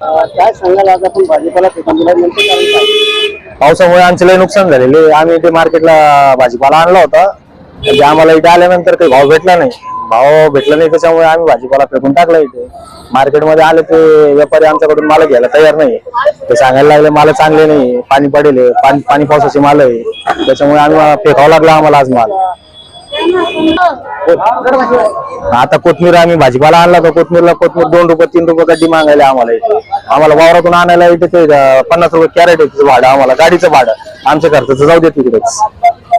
काय सांगाल आज आपण भाजीपाला नेमकं कारण काय? पावसामुळे आमचं लय नुकसान झालेले आम्ही इथे मार्केटला भाजीपाला आणला होता. म्हणजे आम्हाला इथे आल्यानंतर काही भाव भेटला नाही. भाव भेटला नाही त्याच्यामुळे आम्ही भाजीपाला फेकून टाकला इथे. मार्केटमध्ये आले ते व्यापारी आमच्याकडून माल घ्यायला तयार नाही. ते सांगायला लागले माल चांगले नाही पाणी पडेल पाणी पाणी पावसाचे माल आहे. त्याच्यामुळे आम्ही फेकावं लागला आम्हाला आज माल. आता कोथमीर आम्ही भाजीपाला आणला तर कोथमीरला कोथमीर दोन रुपये तीन रुपये गड्डी मागायला आम्हाला इथे. आम्हाला वावरातून आणायला इथे ते पन्नास रुपये कॅरेट आहे भाडं आम्हाला गाडीचं भाडं. आमच्या खर्चाचं जाऊ दे तिकडेच.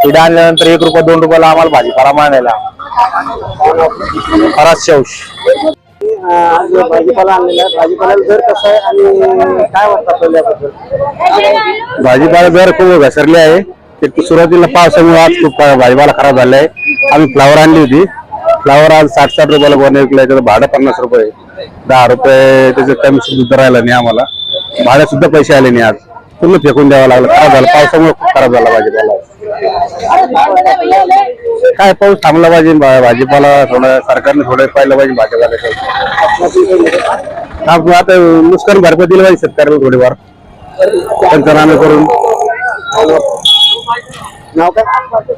तिथे आणल्यानंतर एक रुपये दोन रुपयाला आम्हाला भाजीपाला मागायला. आज भाजीपाला आणलेला आहे. भाजीपाल्याला दर कसा आहे आणि काय वाटतं पहिल्याबद्दल भाजीपाला दर खूप घसरले आहे. ते सुरुवातीला पावसामुळे आज खूप भाजीपाला खराब झाला आहे. आम्ही फ्लावर आणली होती. फ्लावर आज साठ साठ रुपयाला गोणे विकलाय. त्याचं भाडं पन्नास रुपये दहा रुपये त्याचं कमी सुद्धा राहिलं नाही आम्हाला. भाड्यात सुद्धा पैसे आले नाही आज. पूर्ण फेकून द्यावं लागलं. खराब झालं. पावसामुळे खूप खराब झाला भाजीपाला. काय पाऊस थांबला पाहिजे? भाजीपाला थोडं सरकारने थोडं पाहिलं पाहिजे भाजीपाला आता नुकसान भरपाई दिली पाहिजे शेतकऱ्याला थोडीफार. पंचनामे करून. नाव काय?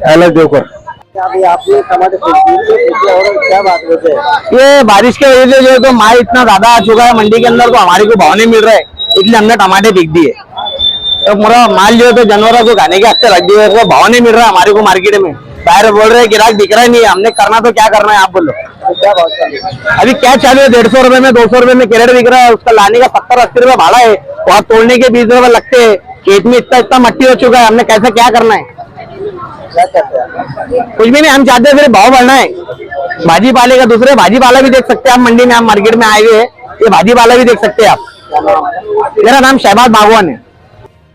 यायला देवकर. ये बारिश की वजह से जो है तो माल इतना ज्यादा आ चुका है मंडी के अंदर तो हमारे को भाव नहीं मिल रहा है। इसलिए हमने टमाटे बिक दिए। पूरा माल जो है तो जानवरों को खाने के हफ़्ते रख दिए भाव नहीं मिल रहा हमारे को मार्केट में। बाहर बोल रहे गिराक दिख रहा नहीं है। हमने करना तो क्या करना है, आप बोलो? अभी क्या चालू है? डेढ़ सौ रुपए में, दो सौ रुपए में कैरेट बिक रहा है। उसका लाने का सत्तर अस्सी रुपए भाड़ा है। वहाँ तोड़ने के बीस रुपए लगते है। खेत में इतना इतना मट्टी हो चुका है। हमने कैसे क्या करना है? कुछ भी नहीं, हम चाहते हैं सिर्फ़ भाव बढ़ना है। भाजी पाले का दूसरे भाजी पाला भी देख सकते हैं आप मंडी में। आप मार्केट में आए हुए हैं। ये भाजी पाला भी देख सकते हैं आप। मेरा नाम शहबाज बागवान है।